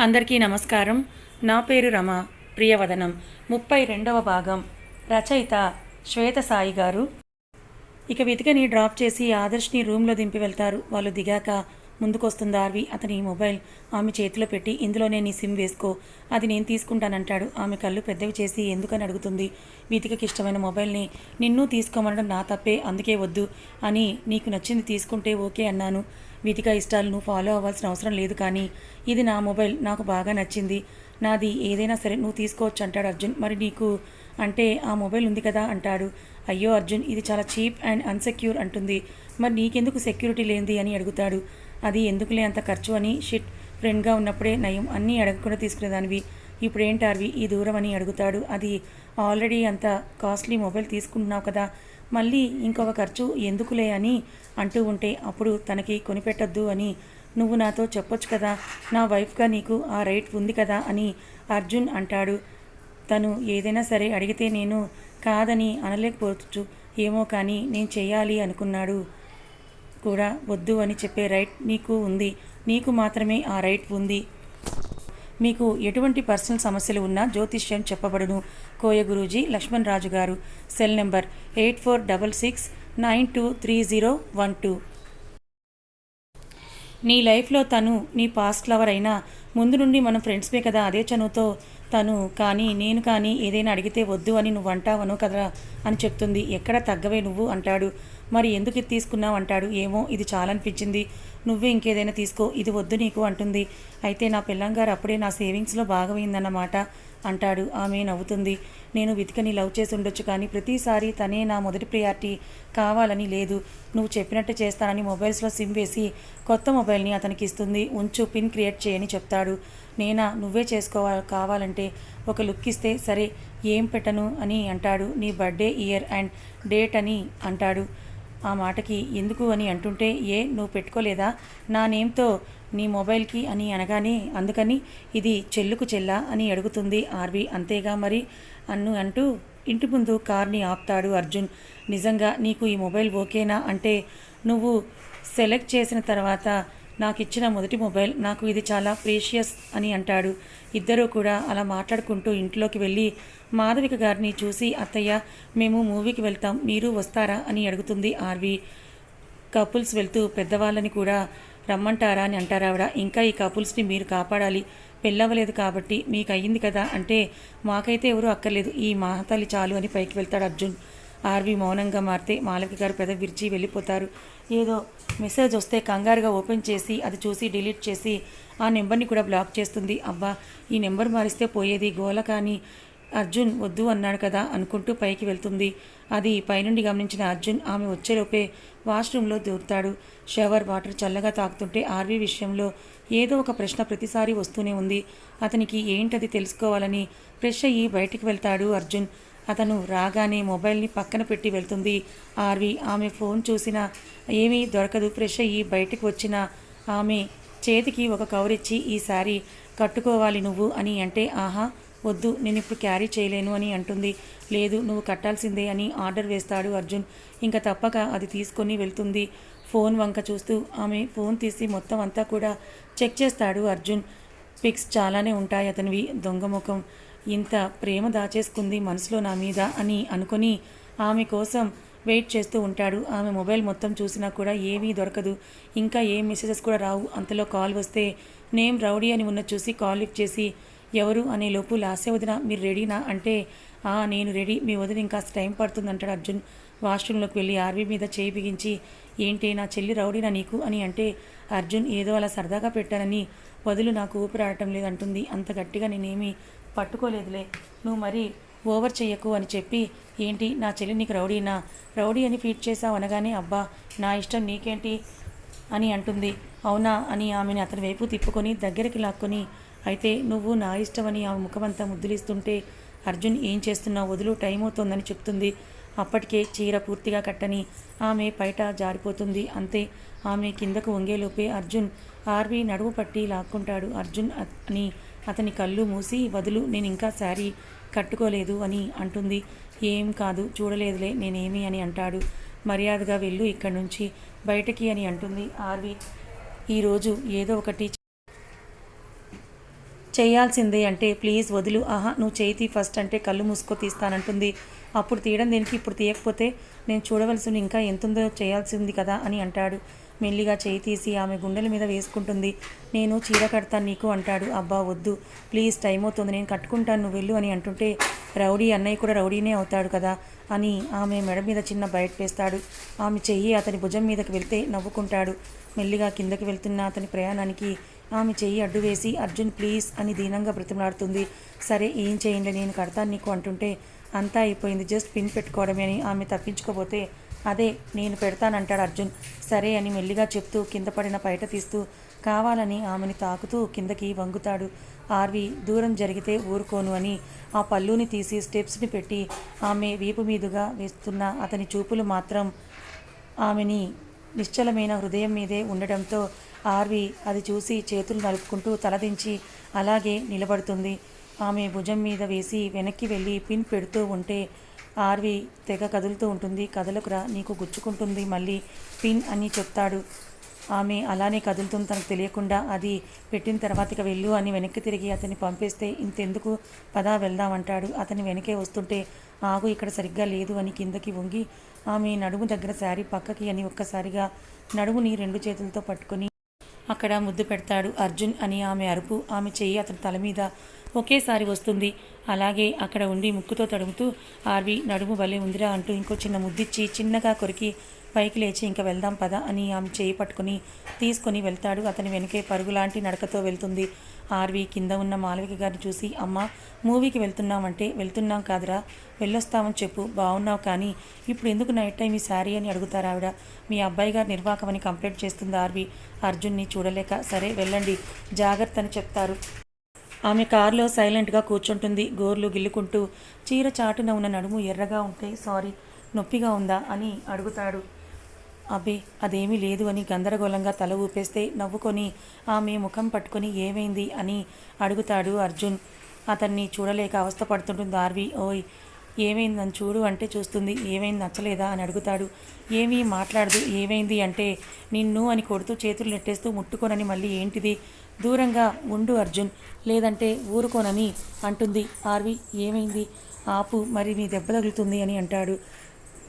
అందరికీ నమస్కారం. నా పేరు రమ. ప్రియవదనం ముప్పై రెండవ భాగం. రచయిత శ్వేత సాయి గారు. ఇక వెతికని డ్రాప్ చేసి ఆదర్శ్ని రూమ్లో దింపి వెళ్తారు. వాళ్ళు దిగాక ముందుకొస్తుంది ఆర్వి. అతని మొబైల్ ఆమె చేతిలో పెట్టి ఇందులోనే నీ సిమ్ వేసుకో. అది నేను తీసుకుంటానంటాడు. ఆమె కళ్ళు పెద్దవి చేసి ఎందుకని అడుగుతుంది? వీతికకి ఇష్టమైన మొబైల్ని నిన్ను తీసుకోమనడం నా తప్పే అందుకే వద్దు అని నీకు నచ్చింది తీసుకుంటే ఓకే అన్నాను. వీతిక ఇష్టాలు నువ్వు ఫాలో అవ్వాల్సిన అవసరం లేదు కానీ ఇది నా మొబైల్ నాకు బాగా నచ్చింది. నాది ఏదైనా సరే నువ్వు తీసుకోవచ్చు అంటాడు అర్జున్. మరి నీకు అంటే ఆ మొబైల్ ఉంది కదా అంటాడు. అయ్యో అర్జున్ ఇది చాలా చీప్ అండ్ అన్సెక్యూర్ అంటుంది. మరి నీకెందుకు సెక్యూరిటీ లేనిది అని అడుగుతాడు. అది ఎందుకులే అంత ఖర్చు అని షిట్ ఫ్రెండ్గా ఉన్నప్పుడే నయం అన్నీ అడగకుండా తీసుకునేదానివి. ఇప్పుడు ఏంటి అర్వి ఈ దూరం అని అడుగుతాడు. అది ఆల్రెడీ అంత కాస్ట్లీ మొబైల్ తీసుకుంటున్నావు కదా మళ్ళీ ఇంకొక ఖర్చు ఎందుకులే అని అంటూ ఉంటే అప్పుడు తనకి కొనిపెట్టద్దు అని నువ్వు నాతో చెప్పొచ్చు కదా నా వైఫ్గా నీకు ఆ రైట్ ఉంది కదా అని అర్జున్ అంటాడు. తను ఏదైనా సరే అడిగితే నేను కాదని అనలేకపోవచ్చు ఏమో కానీ నేను చేయాలి అనుకున్నాడు కూడా వద్దు అని చెప్పే రైట్ నీకు ఉంది నీకు మాత్రమే ఆ రైట్ ఉంది. మీకు ఎటువంటి పర్సనల్ సమస్యలు ఉన్నా జ్యోతిష్యం చెప్పబడును. కోయ గురూజీ లక్ష్మణ్ రాజు గారు. Cell number eight four double six nine two three zero one two. నీ లైఫ్లో తను నీ పాస్ట్ లవర్ అయినా ముందు నుండి మనం ఫ్రెండ్స్మే కదా అదే చనువుతో తను కానీ నేను కానీ ఏదైనా అడిగితే వద్దు అని నువ్వు అంటావను కదరా అని చెప్తుంది. ఎక్కడ తగ్గవే నువ్వు అంటాడు. మరి ఎందుకు ఇది తీసుకున్నావు అంటాడు. ఏమో ఇది చాలా అనిపించింది నువ్వే ఇంకేదైనా తీసుకో. ఇది వద్దు నీకు అంటుంది. అయితే నా పిల్లంగారు అప్పుడే నా సేవింగ్స్లో భాగమైందన్నమాట. అంటాడు. ఆమె నవ్వుతుంది. నేను వెతికని లవ్ చేసి ఉండొచ్చు కానీ ప్రతిసారి తనే నా మొదటి ప్రియారిటీ కావాలని లేదు. నువ్వు చెప్పినట్టు చేస్తానని మొబైల్స్లో సిమ్ వేసి కొత్త మొబైల్ని అతనికి ఇస్తుంది. ఉంచు పిన్ క్రియేట్ చేయని చెప్తాడు. నేనా? నువ్వే చేసుకోవాలి కావాలంటే ఒక లుక్ ఇస్తే సరే ఏం పెట్టను అని అంటాడు. నీ బర్త్డే ఇయర్ అండ్ డేట్ అని అంటాడు. ఆ మాటకి ఎందుకు అని అంటుంటే ఏ నువ్వు పెట్టుకోలేదా? నా నేమ్తో నీ మొబైల్కి అని అనగానే అందుకని ఇది చెల్లుకు చెల్లా అని అడుగుతుంది ఆర్వి. అంతేగా మరి? అన్ను అంటూ ఇంటి ముందు కార్ని ఆపుతాడు అర్జున్. నిజంగా నీకు ఈ మొబైల్ ఓకేనా? అంటే నువ్వు సెలెక్ట్ చేసిన తర్వాత నాకు ఇచ్చిన మొదటి మొబైల్ నాకు ఇది చాలా ప్రీషియస్ అని అంటాడు. ఇద్దరూ కూడా అలా మాట్లాడుకుంటూ ఇంట్లోకి వెళ్ళి మాధవిక గారిని చూసి అత్తయ్య మేము మూవీకి వెళ్తాం మీరు వస్తారా? అని అడుగుతుంది ఆర్వి. కపుల్స్ వెళ్తూ పెద్దవాళ్ళని కూడా రమ్మంటారా అని అంటారావిడ ఇంకా ఈ కపుల్స్ని మీరు కాపాడాలి. పెళ్ళవ్వలేదు కాబట్టి మీకు అయ్యింది కదా అంటే మాకైతే ఎవరు అక్కర్లేదు. ఈ మహతల్లి చాలు అని పైకి వెళ్తాడు అర్జున్. ఆర్వి మౌనంగా మారితే మాలవిక గారు పెద్ద విరిచి వెళ్ళిపోతారు. ఏదో మెసేజ్ వస్తే కంగారుగా ఓపెన్ చేసి అది చూసి డిలీట్ చేసి ఆ నెంబర్ని కూడా బ్లాక్ చేస్తుంది. అబ్బా ఈ నెంబర్ మారిస్తే పోయేది గోల కానీ అర్జున్ వద్దు అన్నాడు కదా అనుకుంటూ పైకి వెళ్తుంది. అది పైనుండి గమనించిన అర్జున్ ఆమె వచ్చేలోపే వాష్రూమ్లో దూరుతాడు. షవర్ వాటర్ చల్లగా తాకుతుంటే ఆర్వీ విషయంలో ఏదో ఒక ప్రశ్న ప్రతిసారి వస్తూనే ఉంది. అతనికి ఏంటది తెలుసుకోవాలని ఫ్రెష్ అయ్యి బయటికి వెళ్తాడు అర్జున్. అతను రాగానే మొబైల్ని పక్కన పెట్టి వెళ్తుంది ఆర్వి. ఆమె ఫోన్ చూసినా ఏమీ దొరకదు. ఫ్రెష్ అయ్యి బయటకు వచ్చిన ఆమె చేతికి ఒక కవర్ ఇచ్చి ఈసారి కట్టుకోవాలి నువ్వు అని అంటే ఆహా వద్దు నేను ఇప్పుడు క్యారీ చేయలేను అని అంటుంది. లేదు నువ్వు కట్టాల్సిందే అని ఆర్డర్ వేస్తాడు అర్జున్. ఇంకా తప్పక అది తీసుకొని వెళ్తుంది. ఫోన్ వంక చూస్తూ ఆమె ఫోన్ తీసి మొత్తం అంతా కూడా చెక్ చేస్తాడు అర్జున్. పిక్స్ చాలానే ఉంటాయి అతనివి దొంగముఖం ఇంత ప్రేమ దాచేసుకుంది మనసులో నా మీద అని అనుకొని ఆమె కోసం వెయిట్ చేస్తూ ఉంటాడు. ఆమె మొబైల్ మొత్తం చూసినా కూడా ఏమీ దొరకదు. ఇంకా ఏ మెసేజెస్ కూడా రావు. అంతలో కాల్ వస్తే నేమ్ రౌడీ అని ఉన్న చూసి కాల్ లిఫ్ట్ చేసి ఎవరు అనే లోపు లాసే వదిన మీరు రెడీనా? అంటే ఆ నేను రెడీ. మీ వదిన ఇంకాస్త టైం పడుతుంది అంటాడు అర్జున్. వాష్రూమ్లోకి వెళ్ళి ఆర్వీ మీద చేయి బిగించి ఏంటి నా చెల్లి రౌడీనా నీకు? అని అంటే అర్జున్ ఏదో అలా సరదాగా పెట్టానని వదులు నాకు ఊపిరాడటం లేదంటుంది. అంత గట్టిగా నేనేమీ పట్టుకోలేదులే. నువ్వు మరి ఓవర్ చెయ్యకు అని చెప్పి ఏంటి నా చెల్లి నీకు రౌడీనా? రౌడీ అని ఫీట్ చేసావు అనగానే అబ్బా నా ఇష్టం నీకేంటి? అని అంటుంది. అవునా? అని ఆమెను అతని వైపు తిప్పుకొని దగ్గరికి లాక్కొని అయితే నువ్వు నా ఇష్టమని ఆమె ముఖమంతా ముద్దులిస్తుంటే అర్జున్ ఏం చేస్తున్నావు వదులు టైం అవుతోందని చెప్తుంది. అప్పటికే చీర పూర్తిగా కట్టని ఆమె బయట జారిపోతుంది. అంతే ఆమె కిందకు వంగేలోపే అర్జున్ ఆర్వి నడుము పట్టి లాక్కుంటాడు. అర్జున్ అని అతని కళ్ళు మూసి వదులు నేను ఇంకా శారీ కట్టుకోలేదు అని అంటుంది. ఏం కాదు చూడలేదులే నేనేమి అని అంటాడు. మర్యాదగా వెళ్ళు ఇక్కడి నుంచి బయటకి అని అంటుంది ఆర్వి. ఈరోజు ఏదో ఒకటి చేయాల్సిందే అంటే ప్లీజ్ వదులు ఆహా నువ్వు చేయి ఫస్ట్ అంటే కళ్ళు మూసుకో తీస్తానంటుంది. అప్పుడు తీయడం దేనికి? ఇప్పుడు తీయకపోతే నేను చూడవలసిన ఇంకా ఎంతుందో చేయాల్సింది కదా అని అంటాడు. మెల్లిగా చేయి తీసి ఆమె గుండెల మీద వేసుకుంటుంది. నేను చీర కడతాను నీకు అంటాడు. అబ్బా వద్దు. ప్లీజ్ టైం అవుతుంది. నేను కట్టుకుంటాను. నువ్వు వెళ్ళు అని అంటుంటే రౌడీ అన్నయ్య కూడా రౌడీనే అవుతాడు కదా అని ఆమె మెడ మీద చిన్న బయట వేస్తాడు. ఆమె చెయ్యి అతని భుజం మీదకి వెళ్తే నవ్వుకుంటాడు. మెల్లిగా కిందకి వెళ్తున్న అతని ప్రయాణానికి ఆమె చెయ్యి అడ్డు వేసి అర్జున్ ప్లీజ్ అని దీనంగా బ్రతిమలాడుతుంది. సరే ఏం చేయండి? నేను కడతాను నీకు అంటుంటే అంతా అయిపోయింది. జస్ట్ పిన్ పెట్టుకోవడమే అని ఆమె తప్పించుకోపోతే అదే నేను పెడతానంటాడు అర్జున్. సరే అని మెల్లిగా చెప్తూ కింద పడిన పైట తీస్తూ కావాలని ఆమెని తాకుతూ కిందకి వంగుతాడు. ఆర్వి దూరం జరిగితే ఊరుకోను అని ఆ పళ్ళుని తీసి స్టెప్స్ని పెట్టి ఆమె వీపు మీదుగా వేస్తున్న అతని చూపులు మాత్రం ఆమెని నిశ్చలమైన హృదయం మీదే ఉండడంతో ఆర్వి అది చూసి చేతులు నలుపుకుంటూ తలదించి అలాగే నిలబడుతుంది. ఆమె భుజం మీద వేసి వెనక్కి వెళ్ళి పిన్ పెడుతూ ఉంటే ఆర్వి తెగ కదులుతూ ఉంటుంది. కదలకురా నీకు గుచ్చుకుంటుంది మళ్ళీ పిన్ అని చెప్తాడు. ఆమె అలానే కదులుతుంది తనకు తెలియకుండా అది పెట్టిన తర్వాత ఇక వెళ్ళు అని వెనక్కి తిరిగి అతన్ని పంపేస్తే ఇంతెందుకు? పదా వెళ్దామంటాడు అతని వెనకే వస్తుంటే ఆగు ఇక్కడ సరిగ్గా లేదు అని కిందకి వంగి ఆమె నడుము దగ్గర శారీ పక్కకి అని ఒక్కసారిగా నడుముని రెండు చేతులతో పట్టుకొని అక్కడ ముద్దు పెడతాడు అర్జున్ అని ఆమె అరుపు. ఆమె చెయ్యి అతని తల మీద ఒకేసారి వస్తుంది. అలాగే అక్కడ ఉండి ముక్కుతో తడుముతూ ఆర్వి నడుము భలే ఉందిరా అంటూ ఇంకో చిన్న ముద్దిచ్చి చిన్నగా కొరికి పైకి లేచి ఇంకా వెళ్దాం పదా అని ఆమె చేయి పట్టుకొని తీసుకొని వెళ్తాడు. అతని వెనకే పరుగులాంటి నడకతో వెళ్తుంది. ఆర్వి కింద ఉన్న మాలవిక గారిని చూసి అమ్మ మూవీకి వెళ్తున్నామంటే వెళ్తున్నాం కాదురా వెళ్ళొస్తామని చెప్పు బాగున్నావు కానీ ఇప్పుడు ఎందుకు నైట్ టైం ఈ శారీ అని అడుగుతారు ఆవిడ. మీ అబ్బాయి గారు నిర్వాకమని కంప్లైంట్ చేస్తుంది ఆర్వి. అర్జున్ని చూడలేక సరే వెళ్ళండి జాగ్రత్త అని చెప్తారు. ఆమె కారులో సైలెంట్గా కూర్చుంటుంది. గోర్లు గిల్లుకుంటూ చీర చాటున ఉన్న నడుము ఎర్రగా ఉంటే సారీ నొప్పిగా ఉందా? అని అడుగుతాడు. అబ్బే అదేమీ లేదు అని గందరగోళంగా తల ఊపేస్తే నవ్వుకొని ఆమె ముఖం పట్టుకొని ఏమైంది? అని అడుగుతాడు అర్జున్. అతన్ని చూడలేక అవస్థపడుతుంటుంది ఆర్వి. ఓయ్ ఏమైంది? నన్ను చూడు అంటే చూస్తుంది. ఏమైంది? నచ్చలేదా? అని అడుగుతాడు. ఏమీ మాట్లాడదు. ఏమైంది అంటే నిన్ను అని కొడుతూ చేతులు నెట్టేస్తూ ముట్టుకోనని మళ్ళీ ఏంటిది? దూరంగా ఉండు అర్జున్. లేదంటే ఊరుకోనని అంటుంది. ఆర్వి ఏమైంది? ఆపు మరి నీ దెబ్బ తగులుతుంది అని అంటాడు.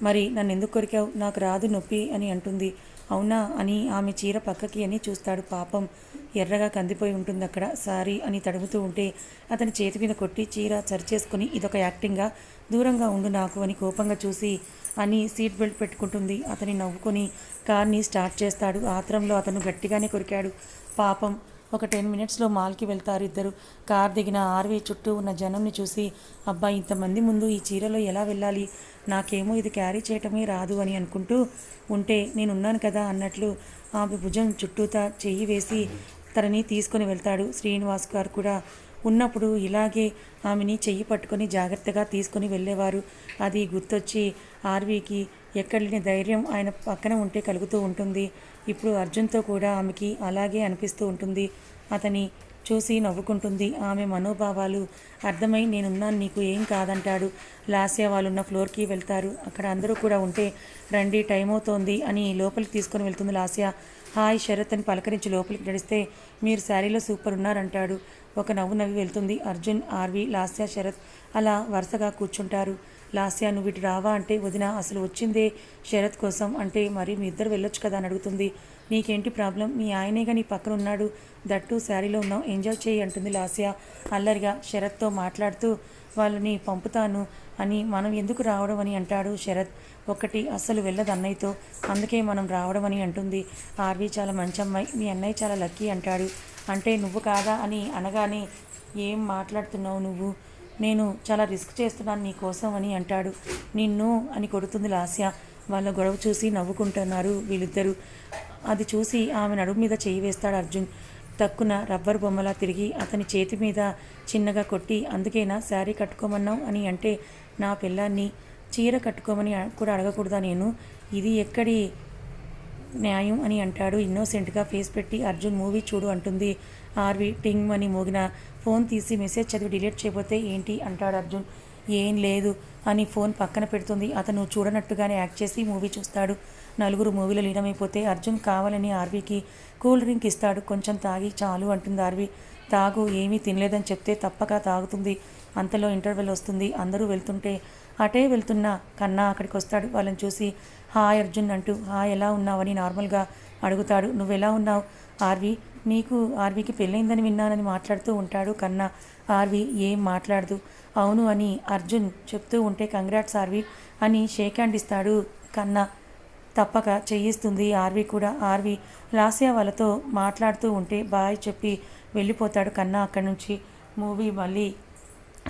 మరి నన్ను ఎందుకు కొరికావు? నాకు రాదు నొప్పి అని అంటుంది. అవునా అని ఆమె చీర పక్కకి అని చూస్తాడు పాపం. ఎర్రగా కందిపోయి ఉంటుంది అక్కడ. సారీ అని తడుముతూ ఉంటే అతని చేతి మీద కొట్టి చీర సరిచేసుకుని ఇదొక యాక్టింగ్గా దూరంగా ఉండు నాకు అని కోపంగా చూసి అని సీట్ బెల్ట్ పెట్టుకుంటుంది. అతని నవ్వుకొని కార్ని స్టార్ట్ చేస్తాడు. ఆత్రంలో అతను గట్టిగానే కొరికాడు. పాపం. ఒక టెన్ మినిట్స్లో మాల్కి వెళ్తారు ఇద్దరు. కార్ దిగిన ఆర్వీ చుట్టూ ఉన్న జనంని చూసి అబ్బా ఇంతమంది ముందు ఈ చీరలో ఎలా వెళ్ళాలి? నాకేమో ఇది క్యారీ చేయటమే రాదు అని అనుకుంటూ ఉంటే నేనున్నాను కదా అన్నట్లు ఆమె భుజం చుట్టూతా చెయ్యి వేసి తనని తీసుకొని వెళ్తాడు. శ్రీనివాస్ గారు కూడా ఉన్నప్పుడు ఇలాగే ఆమెని చెయ్యి పట్టుకొని జాగ్రత్తగా తీసుకొని వెళ్ళేవారు. అది గుర్తొచ్చి ఆర్వీకి ఎక్కడలేని ధైర్యం ఆయన పక్కన ఉంటే కలుగుతూ ఉంటుంది. ఇప్పుడు అర్జున్తో కూడా ఆమెకి అలాగే అనిపిస్తూ ఉంటుంది. అతని చూసి నవ్వుకుంటుంది. ఆమె మనోభావాలు అర్థమై నేనున్నాను నీకు ఏం కాదంటాడు. లాస్య వాళ్ళున్న ఫ్లోర్కి వెళ్తారు. అక్కడ అందరూ కూడా ఉంటే రండి టైం అవుతోంది అని లోపలికి తీసుకొని వెళ్తుంది లాస్య. హాయ్ శరత్ అని పలకరించి లోపలికి నడిస్తే మీరు శారీలో సూపర్ ఉన్నారంటాడు. ఒక నవ్వు నవ్వి వెళ్తుంది అర్జున్ ఆర్వి లాస్య శరత్ అలా వరుసగా కూర్చుంటారు. లాస్యా నువ్వు ఇటు రావా? అంటే వదిన అసలు వచ్చిందే శరత్ కోసం. అంటే మరి మీ ఇద్దరు వెళ్ళొచ్చు కదా? అని అడుగుతుంది. నీకేంటి ప్రాబ్లం? మీ ఆయనేగా నీ పక్కన ఉన్నాడు. దట్టు శారీలో ఉన్నావు. ఎంజాయ్ చేయి అంటుంది లాస్యా. అల్లరిగా శరత్తో మాట్లాడుతూ వాళ్ళని పంపుతాను అని మనం ఎందుకు రావడం అని అంటాడు శరత్. ఒకటి అస్సలు వెళ్ళదు అన్నయ్యతో. అందుకే మనం రావడం అని అంటుంది. ఆర్వి చాలా మంచి అమ్మాయి. మీ అన్నయ్య చాలా లక్కీ అంటాడు. అంటే నువ్వు కాదా? అని అనగానే ఏం మాట్లాడుతున్నావు నువ్వు? నేను చాలా రిస్క్ చేస్తున్నాను నీ కోసం అని అంటాడు. నిన్ను అని కొడుతుంది లాస్య. వాళ్ళ గొడవ చూసి నవ్వుకుంటున్నారు వీళ్ళిద్దరూ. అది చూసి ఆమె నడుము మీద చేయి వేస్తాడు అర్జున్. తక్కున రబ్బర్ బొమ్మలా తిరిగి అతని చేతి మీద చిన్నగా కొట్టి అందుకేనా శారీ కట్టుకోమన్నావు? అని అంటే నా పిల్లాన్ని చీర కట్టుకోమని కూడా అడగకూడదా నేను? ఇది ఎక్కడి న్యాయం? అని అంటాడు. ఇన్నోసెంట్గా ఫేస్ పెట్టి అర్జున్ మూవీ చూడు అంటుంది. ఆర్వి టింగ్ అని మోగిన ఫోన్ తీసి మెసేజ్ చదివి డిలీట్ చేయబోతే ఏంటి అంటాడు అర్జున్. ఏం లేదు అని ఫోన్ పక్కన పెడుతుంది. అతను చూడనట్టుగానే యాక్ట్ చేసి మూవీ చూస్తాడు. నలుగురు మూవీలో లీనమైపోతే అర్జున్ కావాలని ఆర్వీకి కూల్ డ్రింక్ ఇస్తాడు. కొంచెం తాగి చాలు అంటుంది ఆర్వి. తాగు ఏమీ తినలేదని చెప్తే తప్పక తాగుతుంది. అంతలో ఇంటర్వెల్ వస్తుంది. అందరూ వెళ్తుంటే అటే వెళ్తున్న కన్నా అక్కడికి వస్తాడు. వాళ్ళని చూసి హాయ్ అర్జున్ అంటూ హాయ్ ఎలా ఉన్నావని నార్మల్గా అడుగుతాడు. నువ్వు ఎలా ఉన్నావు? ఆర్వి నీకు ఆర్వీకి పెళ్ళైందని విన్నానని మాట్లాడుతూ ఉంటాడు కన్నా. ఆర్వి ఏం మాట్లాడదు. అవును అని అర్జున్ చెప్తూ ఉంటే కంగ్రాట్స్ ఆర్వి అని షేక్ హ్యాండ్ ఇస్తాడు కన్నా. తప్పక చెయ్యిస్తుంది ఆర్వి కూడా. ఆర్వి లాస్యా వాళ్ళతో మాట్లాడుతూ ఉంటే బాయ్ చెప్పి వెళ్ళిపోతాడు కన్నా అక్కడి నుంచి. మూవీ మళ్ళీ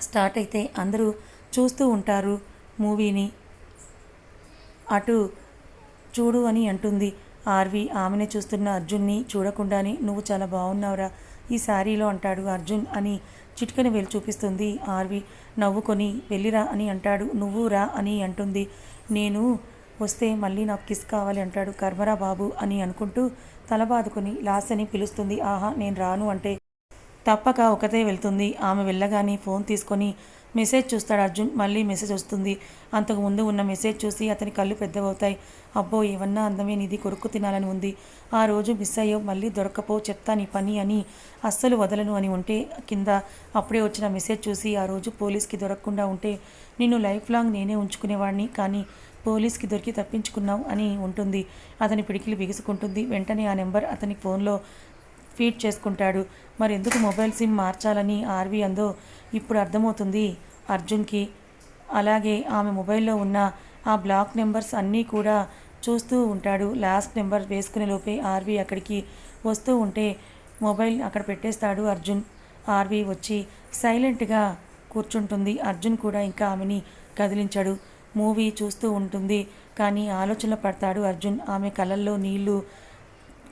స్టార్ట్ అయితే అందరూ చూస్తూ ఉంటారు మూవీని. అటు చూడు అని అంటుంది. ఆర్వి ఆమెను చూస్తున్న అర్జున్ని చూడకుండానే నువ్వు చాలా బాగున్నావురా ఈ శారీలో అంటాడు అర్జున్ అని చిటికని వెళ్ళి చూపిస్తుంది. ఆర్వి నవ్వుకొని వెళ్ళిరా అని అంటాడు. నువ్వు రా అని అంటుంది. నేను వస్తే మళ్ళీ నాకు కిస్ కావాలి అంటాడు కర్మరా బాబు అని అనుకుంటూ తల బాదుకొని లాస్యని పిలుస్తుంది. ఆహా నేను రాను అంటే తప్పక ఒకతే వెళ్తుంది. ఆమె వెళ్ళగానే ఫోన్ తీసుకొని మెసేజ్ చూస్తాడు అర్జున్ మళ్ళీ మెసేజ్ వస్తుంది. అంతకు ముందు ఉన్న మెసేజ్ చూసి అతని కళ్ళు పెద్దవవుతాయి. అబ్బో ఏమన్నా అందమే ఇది కొరుక్కు తినాలని ఉంది. ఆ రోజు మిస్ అయ్యో మళ్ళీ దొరకపో చెప్తా నీ పని అని అస్సలు వదలను అని ఉంటే కింద అప్పుడే వచ్చిన మెసేజ్ చూసి ఆ రోజు పోలీస్కి దొరకకుండా ఉంటే నిన్ను లైఫ్ లాంగ్ నేనే ఉంచుకునేవాడిని కానీ పోలీస్కి దొరికి తప్పించుకున్నావు అని ఉంటుంది. అతని పిడికిలు బిగుసుకుంటుంది. వెంటనే ఆ నెంబర్ అతని ఫోన్లో ఫీడ్ చేసుకుంటాడు. మరి ఎందుకు మొబైల్ సిమ్ మార్చాలని ఆర్వి అందో ఇప్పుడు అర్థమవుతుంది. అర్జున్కి అలాగే ఆమె మొబైల్లో ఉన్న ఆ బ్లాక్ నెంబర్స్ అన్నీ కూడా చూస్తూ ఉంటాడు. లాస్ట్ నెంబర్ వేసుకునే లోపే ఆర్వి అక్కడికి వస్తూ ఉంటే మొబైల్ అక్కడ పెట్టేస్తాడు అర్జున్. ఆర్వి వచ్చి సైలెంట్గా కూర్చుంటుంది. అర్జున్ కూడా ఇంకా ఆమెని కదిలించాడు. మూవీ చూస్తూ ఉంటుంది. కానీ ఆలోచనలో పడతాడు అర్జున్. ఆమె కళ్ళల్లో నీళ్ళు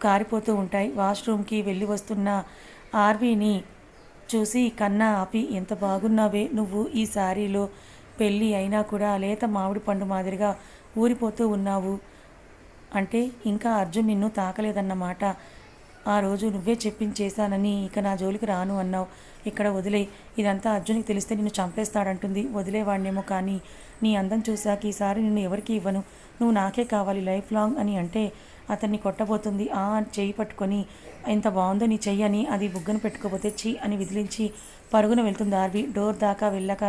కారిపోతూ ఉంటాయి. వాష్రూమ్కి వెళ్ళి వస్తున్న ఆర్వీని చూసి కన్నా ఆపి ఎంత బాగున్నావే? నువ్వు ఈ శారీలో పెళ్ళి అయినా కూడా లేత మామిడి పండు మాదిరిగా ఊరిపోతూ ఉన్నావు. అంటే ఇంకా అర్జున్ నిన్ను తాకలేదన్నమాట. ఆ రోజు నువ్వే చెప్పించేశానని ఇక నా జోలికి రాను అన్నావు. ఇక్కడ వదిలే ఇదంతా అర్జున్కి తెలిస్తే నిన్ను చంపేస్తాడంటుంది. వదిలేవాడినేమో కానీ నీ అందం చూశాక ఈసారి నిన్ను ఎవరికి ఇవ్వను. నువ్వు నాకే కావాలి లైఫ్ లాంగ్ అని అంటే అతన్ని కొట్టబోతుంది. ఆ చెయ్యి పట్టుకొని ఎంత బాగుందో నీ చెయ్యి అని అది బుగ్గను పెట్టుకోపోతే చెయ్యి అని విదిలించి పరుగున వెళ్తుంది ఆర్వి. డోర్ దాకా వెళ్ళాక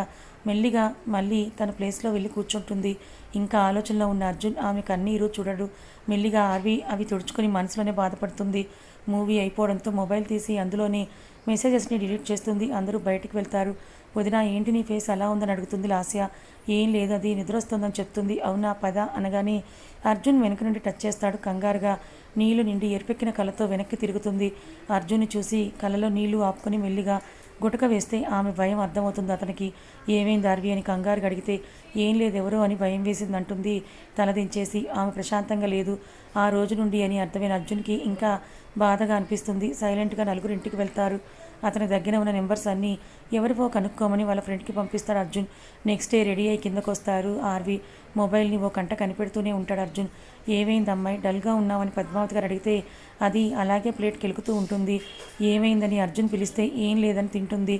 మెల్లిగా మళ్ళీ తన ప్లేస్లో వెళ్ళి కూర్చుంటుంది. ఇంకా ఆలోచనలో ఉన్న అర్జున్ ఆమె కన్నీరు చూడడు. మెల్లిగా ఆర్వి అవి తుడుచుకొని మనసులోనే బాధపడుతుంది. మూవీ అయిపోవడంతో మొబైల్ తీసి అందులోనే మెసేజెస్ని డిలీట్ చేస్తుంది. అందరూ బయటికి వెళ్తారు. వదిన ఏంటి నీ ఫేస్ అలా ఉందని అడుగుతుంది లాస్య. ఏం లేదు అది నిద్ర వస్తుందని చెప్తుంది. అవునా పద అనగానే అర్జున్ వెనక నుండి టచ్ చేస్తాడు కంగారుగా. నీళ్ళు నిండి ఎరుపెక్కిన కళ్ళతో వెనక్కి తిరుగుతుంది. అర్జున్ని చూసి కళ్ళలో నీళ్ళు ఆపుకొని మెల్లిగా గుటక వేస్తే ఆమె భయం అర్థమవుతుంది అతనికి. ఏమేం దార్వి అని కంగారు అడిగితే ఏం లేదు ఎవరో అని భయం వేసింది అంటుంది తలదించేసి ఆమె ప్రశాంతంగా లేదు. ఆ రోజు నుండి అని అర్థమైన అర్జున్కి ఇంకా బాధగా అనిపిస్తుంది. సైలెంట్గా నలుగురు ఇంటికి వెళ్తారు. అతని దగ్గర ఉన్న నెంబర్స్ అన్నీ ఎవరివో కనుక్కోమని వాళ్ళ ఫ్రెండ్కి పంపిస్తాడు అర్జున్. నెక్స్ట్ డే రెడీ అయ్యి కిందకు వస్తారు ఆర్వి. మొబైల్ని ఓ కంట కనిపెడుతూనే ఉంటాడు అర్జున్. ఏమైంది అమ్మాయి? డల్గా ఉన్నావని పద్మావతి గారు అడిగితే అది అలాగే ప్లేట్ కెలుకుతూ ఉంటుంది. ఏమైందని అర్జున్ పిలిస్తే ఏం లేదని తింటుంది.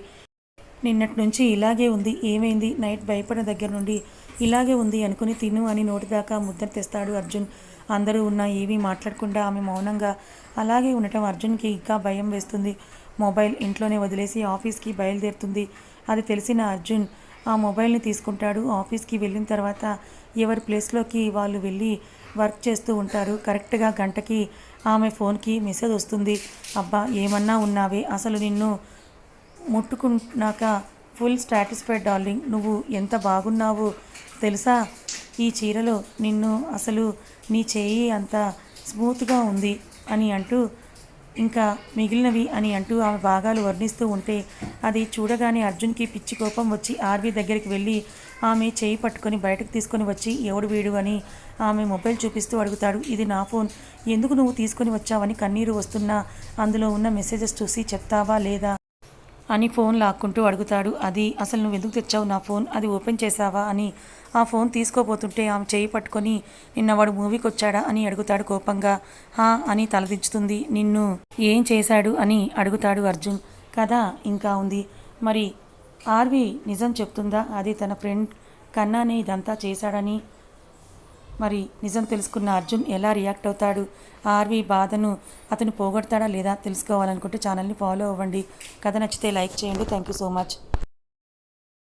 నిన్నటి నుంచి ఇలాగే ఉంది. ఏమైంది? నైట్ భయపడిన దగ్గర నుండి ఇలాగే ఉంది అనుకుని తిను అని నోటిదాకా ముద్ద తెస్తాడు అర్జున్. అందరూ ఉన్న ఏమీ మాట్లాడకుండా ఆమె మౌనంగా అలాగే ఉండటం అర్జున్కి ఇంకా భయం వేస్తుంది. మొబైల్ ఇంట్లోనే వదిలేసి ఆఫీస్కి బయలుదేరుతుంది. అది తెలిసిన అర్జున్ ఆ మొబైల్ని తీసుకుంటాడు. ఆఫీస్కి వెళ్ళిన తర్వాత ఎవరి ప్లేస్లోకి వాళ్ళు వెళ్ళి వర్క్ చేస్తూ ఉంటారు. కరెక్ట్గా గంటకి ఆమె ఫోన్కి మెసేజ్ వస్తుంది. అబ్బా ఏమన్నా ఉన్నావే? అసలు నిన్ను ముట్టుకున్నాక ఫుల్ సాటిస్ఫైడ్ డార్లింగ్ నువ్వు ఎంత బాగున్నావు తెలుసా? ఈ చీరలో నిన్ను అసలు నీ చేయి అంత స్మూత్గా ఉంది అని అంటూ ఇంకా మిగిలినవి అని అంటూ ఆమె భాగాలు వర్ణిస్తూ ఉంటే అది చూడగానే అర్జున్కి పిచ్చి కోపం వచ్చి ఆర్వి దగ్గరికి వెళ్ళి ఆమె చేయి పట్టుకొని బయటకు తీసుకొని వచ్చి ఎవడు వీడు అని ఆమె మొబైల్ చూపిస్తూ అడుగుతాడు ఇది నా ఫోన్ ఎందుకు నువ్వు తీసుకొని వచ్చావని కన్నీరు వస్తున్నా అందులో ఉన్న మెసేజెస్ చూసి చెప్తావా లేదా? అని ఫోన్ లాక్కుంటూ అడుగుతాడు. అది అసలు నువ్వు ఎందుకు తెచ్చావు నా ఫోన్? అది ఓపెన్ చేసావా అని ఆ ఫోన్ తీసుకోపోతుంటే ఆమె చేయి పట్టుకొని నిన్న వాడు మూవీకి వచ్చాడా? అని అడుగుతాడు కోపంగా. హా అని తలదించుతుంది నిన్ను ఏం చేశాడు? అని అడుగుతాడు అర్జున్. కదా ఇంకా ఉంది. మరి ఆర్వి నిజం చెప్తుందా? అది తన ఫ్రెండ్ కన్నానే ఇదంతా చేశాడని మరి నిజం తెలుసుకున్న అర్జున్ ఎలా రియాక్ట్ అవుతాడు? ఆర్వి బాధను అతను పోగొడతాడా లేదా తెలుసుకోవాలనుకుంటే ఛానల్ని ఫాలో అవ్వండి. కథ నచ్చితే లైక్ చేయండి. Thank you so much